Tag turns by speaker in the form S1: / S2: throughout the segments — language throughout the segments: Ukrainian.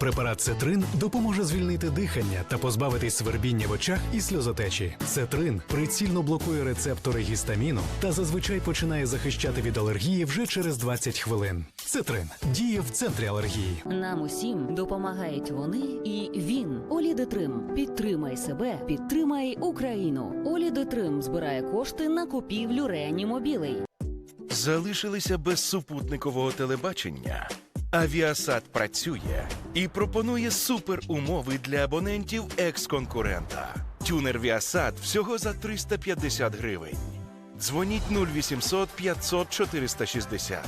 S1: Препарат Цетрин допоможе звільнити дихання та позбавитись свербіння в очах і сльозотечі. Цетрин прицільно блокує рецептори гістаміну та зазвичай починає захищати від алергії вже через 20 хвилин. Цетрин діє в центрі алергії.
S2: Нам усім допомагають вони і він. Олідетрим. Підтримай себе, підтримай Україну. Олідетрим збирає кошти на купівлю реанімобілей.
S3: Залишилися без супутникового телебачення. Авіасад працює і пропонує суперумови для абонентів екс-конкурента. Тюнер Віасад всього за 350 гривень. Дзвоніть 0800 500 460.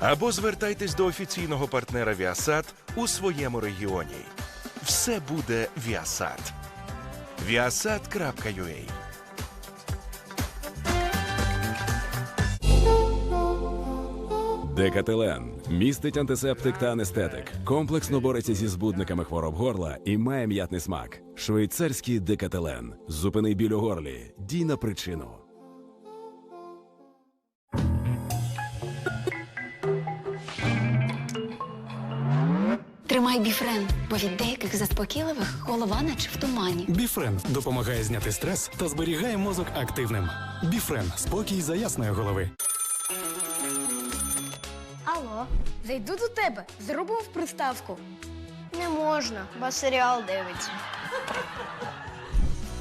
S3: Або звертайтесь до офіційного партнера Віасад у своєму регіоні. Все буде Віасад. Viasat.ua
S4: Декателен містить антисептик та анестетик. Комплексно бореться зі збудниками хвороб горла і має м'ятний смак. Швейцарський декателен. Зупини біль у горлі. Дій на причину.
S5: Тримай біфрен, бо від деяких заспокійливих голова наче в тумані.
S1: Біфрен допомагає зняти стрес та зберігає мозок активним. Біфрен спокій за ясної голови.
S6: Зайду до тебе, зробив приставку.
S7: Не можна, бо серіал дивиться.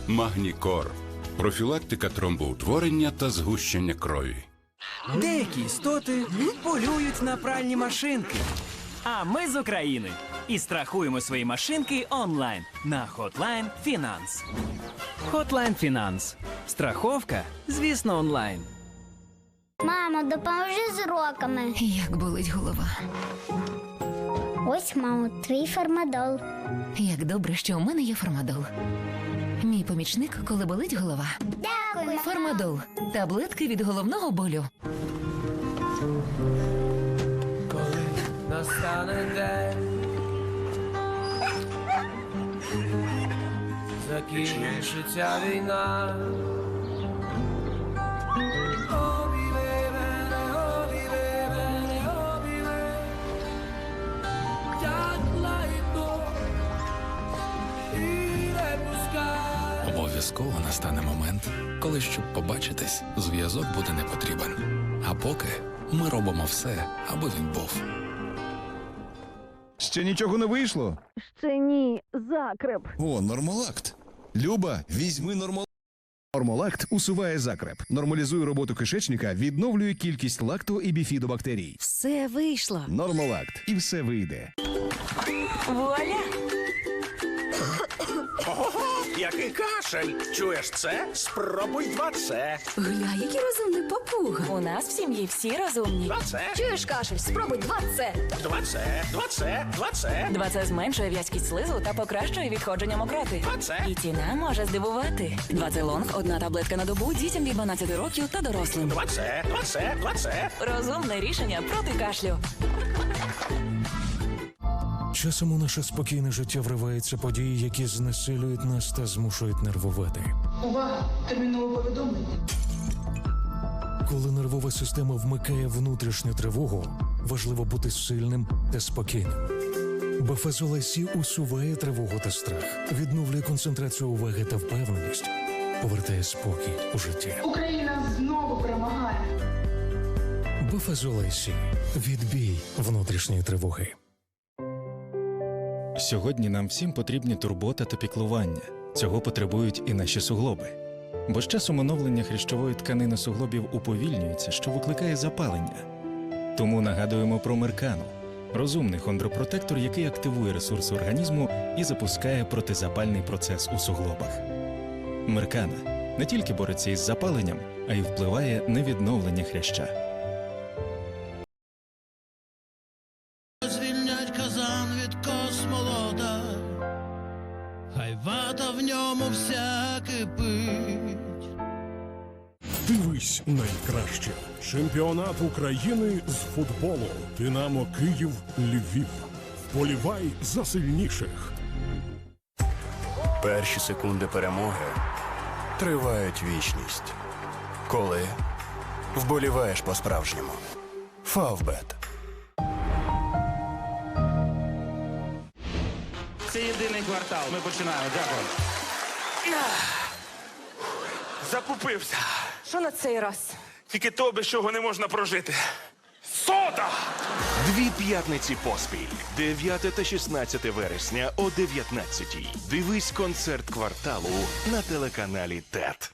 S8: Магнікор. Профілактика тромбоутворення та згущення крові.
S9: Деякі істоти полюють на пральні машинки. А ми з України і страхуємо свої машинки онлайн на Hotline Finance. Hotline Finance. Страховка, звісно, онлайн.
S6: Мамо, допоможи з уроками.
S5: Як болить голова.
S6: Ось, мамо, твій фармадол.
S5: Як добре, що у мене є фармадол. Мій помічник, коли болить голова.
S6: Дякую.
S5: Фармадол. Таблетки від головного болю.
S9: Коли Настане день. Закінчиться війна.
S10: Обов'язково настане момент, коли щоб побачитись, зв'язок буде не потрібен. А поки ми робимо все, аби він був.
S11: Ще нічого не вийшло.
S2: Ще ні, закреп.
S11: О, нормалакт. Люба, візьми нормалакт. Нормалакт усуває закреп, нормалізує роботу кишечника, відновлює кількість лакто і біфідобактерій.
S2: Все вийшло.
S11: Нормалакт, і все вийде.
S2: Вуаля!
S3: Який кашель? Чуєш це? Спробуй два це.
S5: Гля, який розумний папуга.
S2: У нас в сім'ї всі розумні.
S3: Два це,
S6: Чуєш кашель, спробуй два це.
S3: два це, два це, два це.
S2: Два це зменшує в'язкість слизу та покращує відходження мокроти.
S3: Два це.
S2: І ціна може здивувати. Два це лонг, одна таблетка на добу дітям від 12 років та дорослим.
S3: Два це, два це, два це.
S2: Розумне рішення проти кашлю.
S12: Часом у наше спокійне життя вриваються події, які знесилюють нас та змушують нервувати.
S7: Увага! Термінове повідомлення.
S12: Коли нервова система вмикає внутрішню тривогу, важливо бути сильним та спокійним. Бефазол Сі усуває тривогу та страх, відновлює концентрацію уваги та впевненість, повертає спокій у життя.
S7: Україна знову перемагає.
S12: Бефазол Сі. відбій внутрішньої тривоги.
S13: Сьогодні нам всім потрібні турбота та піклування. Цього потребують і наші суглоби. Бо з часом оновлення хрящової тканини суглобів уповільнюється, що викликає запалення. Тому нагадуємо про меркану розумний хондропротектор, який активує ресурси організму і запускає протизапальний процес у суглобах. Меркана не тільки бореться із запаленням, а й впливає на відновлення хряща.
S9: Казан від космолота, хай вата в ньому вся кипить.
S12: Дивись найкраще. Чемпіонат України з футболу. Динамо Київ Львів. Вболівай за сильніших.
S3: Перші секунди перемоги тривають вічність. Коли вболіваєш по-справжньому. Фавбет.
S12: Єдиний квартал. Ми починаємо. Дякую.
S14: Закупився.
S15: Що на цей раз?
S14: Тільки то, без чого не можна прожити. Сода!
S3: Дві п'ятниці поспіль. 9 та 16 вересня о 19 Дивись концерт кварталу на телеканалі ТЕТ.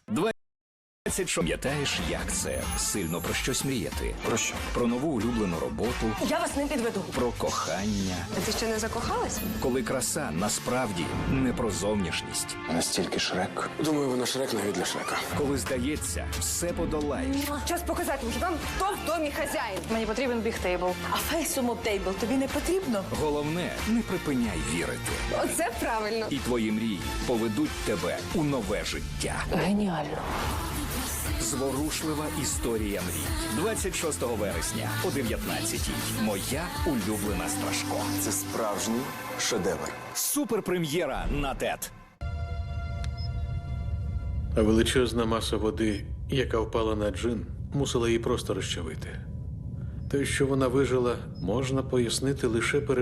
S16: Пам'ятаєш, як це сильно про щось мріяти? Про що? Про нову улюблену роботу,
S15: Я вас не підведу.
S16: про кохання.
S15: А Ти ще не закохалась?
S16: Коли краса насправді не про зовнішність. Настільки шрек.
S14: Думаю, вона шрек навіть для шрека.
S16: Коли здається, все подолаєш.
S15: Час показати вам, хто в домі хазяїн. Мені потрібен бігтейбл. А фейсумоптейбл тобі не потрібно?
S16: Головне, не припиняй вірити.
S15: Оце правильно.
S16: І твої мрії поведуть тебе у нове життя.
S15: Геніально.
S16: Зворушлива історія мрій. 26 вересня о 19-й. Моя улюблена Страшко. Це справжній шедевр. Суперпрем'єра на ТЕТ.
S17: А величезна маса води, яка впала на джин, мусила її просто розчавити. Те, що вона вижила, можна пояснити лише перед.